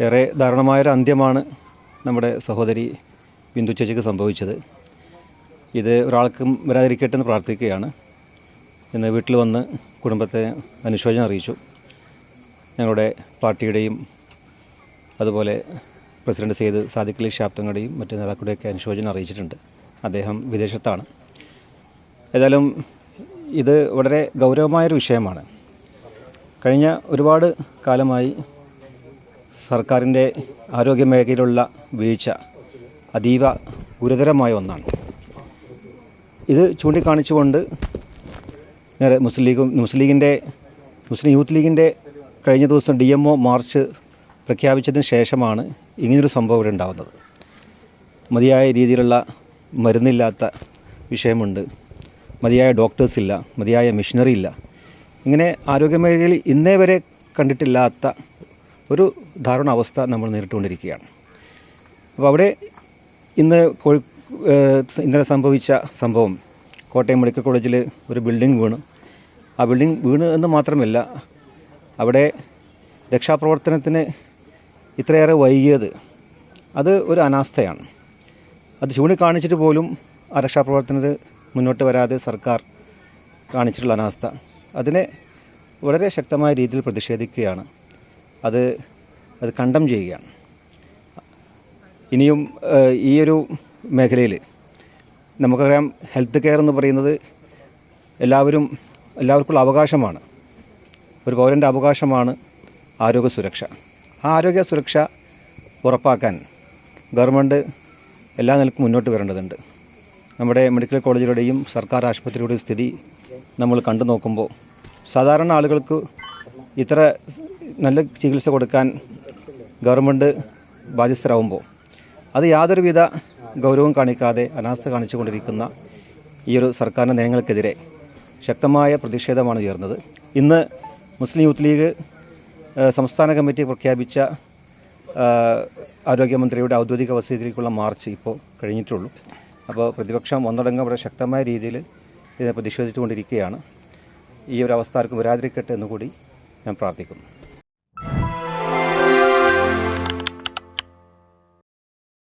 ഏറെ ദാരുണമായൊരു അന്ത്യമാണ് നമ്മുടെ സഹോദരി ബിന്ദു ചേച്ചിക്ക് സംഭവിച്ചത്. ഇത് ഒരാൾക്കും വരാതിരിക്കട്ടെ എന്ന് പ്രാർത്ഥിക്കുകയാണ്. ഇന്ന് വീട്ടിൽ വന്ന് കുടുംബത്തെ അനുശോചനം അറിയിച്ചു. ഞങ്ങളുടെ പാർട്ടിയുടെയും അതുപോലെ പ്രസിഡന്റ് സെയ്ത് സാദിഖ് അലി ഷാപ്തങ്ങളുടെയും മറ്റ് നേതാക്കളുടെയൊക്കെ അനുശോചനം അറിയിച്ചിട്ടുണ്ട്. അദ്ദേഹം വിദേശത്താണ്. ഏതായാലും ഇത് വളരെ ഗൗരവമായൊരു വിഷയമാണ്. കഴിഞ്ഞ ഒരുപാട് കാലമായി സർക്കാരിന്റെ ആരോഗ്യ മേഖലയിലുള്ള വീഴ്ച അതീവ ഗുരുതരമായ ഒന്നാണ്. ഇത് ചൂണ്ടിക്കാണിച്ചുകൊണ്ട് നേരെ മുസ്ലിം ലീഗും മുസ്ലിം ലീഗിന്റെ മുസ്ലിം യൂത്ത് ലീഗിന്റെ കഴിഞ്ഞ ദിവസം ഡി എം ഒ മാർച്ച് പ്രഖ്യാപിച്ചതിന് ശേഷമാണ് ഇങ്ങനൊരു സംഭവം ഇവിടെ ഉണ്ടാകുന്നത് മതിയായ രീതിയിലുള്ള മരുന്നില്ലാത്ത വിഷയമുണ്ട്. മതിയായ ഡോക്ടേഴ്സ് ഇല്ല മതിയായ മെഷീനറി ഇല്ല. ഇങ്ങനെ ആരോഗ്യമേഖലയിൽ ഇന്നേ വരെ കണ്ടിട്ടില്ലാത്ത ഒരു ധാരണ അവസ്ഥ നമ്മൾ നേരിട്ടുകൊണ്ടിരിക്കുകയാണ്. അപ്പോൾ അവിടെ ഇന്ന് കോഴി ഇന്നലെ സംഭവിച്ച സംഭവം കോട്ടയം മെഡിക്കൽ കോളേജിൽ ഒരു ബിൽഡിംഗ് വീണ്. ആ ബിൽഡിംഗ് വീണ് എന്ന് മാത്രമല്ല അവിടെ രക്ഷാപ്രവർത്തനത്തിന് ഇത്രയേറെ വൈകിയത് അത് ഒരു അനാസ്ഥയാണ്. അത് ചൂണ്ടിക്കാണിച്ചിട്ട് പോലും ആ രക്ഷാപ്രവർത്തനത്തിൽ മുന്നോട്ട് വരാതെ സർക്കാർ കാണിച്ചിട്ടുള്ള അനാസ്ഥ. അതിനെ വളരെ ശക്തമായ രീതിയിൽ പ്രതിഷേധിക്കുകയാണ് അത് അത് കണ്ടം ചെയ്യുകയാണ്. ഇനിയും ഈ ഒരു മേഖലയിൽ നമുക്കറിയാം ഹെൽത്ത് കെയർ എന്ന് പറയുന്നത് എല്ലാവരും എല്ലാവർക്കും ഉള്ള അവകാശമാണ്. ഒരു പൗരന്റെ അവകാശമാണ് ആരോഗ്യ സുരക്ഷ. ആ ആരോഗ്യ സുരക്ഷ ഉറപ്പാക്കാൻ ഗവൺമെന്റ് എല്ലാ നിലക്കും മുന്നോട്ട് വരേണ്ടതുണ്ട്. നമ്മുടെ മെഡിക്കൽ കോളേജുകളുടെയും സർക്കാർ ആശുപത്രിയുടെയും സ്ഥിതി നമ്മൾ കണ്ടു നോക്കുമ്പോൾ സാധാരണ ആളുകൾക്ക് ഇത്ര നല്ല ചികിത്സ കൊടുക്കാൻ ഗവൺമെന്റ് ബാധ്യസ്ഥരാകുമ്പോൾ അത് യാതൊരുവിധ ഗൗരവം കാണിക്കാതെ അനാസ്ഥ കാണിച്ചുകൊണ്ടിരിക്കുന്ന ഈ ഒരു സർക്കാരിന്റെ നയങ്ങൾക്കെതിരെ ശക്തമായ പ്രതിഷേധമാണ് ഉയർന്നത്. ഇന്ന് മുസ്ലിം യൂത്ത് ലീഗ് സംസ്ഥാന കമ്മിറ്റി പ്രഖ്യാപിച്ച ആരോഗ്യമന്ത്രിയുടെ ഔദ്യോഗിക വസതിയിലേക്കുള്ള മാർച്ച് ഇപ്പോൾ കഴിഞ്ഞിട്ടുള്ളൂ. അപ്പോൾ പ്രതിപക്ഷം ഒന്നടങ്കം വളരെ ശക്തമായ രീതിയിൽ ഇതിനെ പ്രതിഷേധിച്ചുകൊണ്ടിരിക്കുകയാണ്. ഈ ഒരു അവസ്ഥ ആർക്കും വരാതിരിക്കട്ടെ എന്നുകൂടി ഞാൻ പ്രാർത്ഥിക്കുന്നു.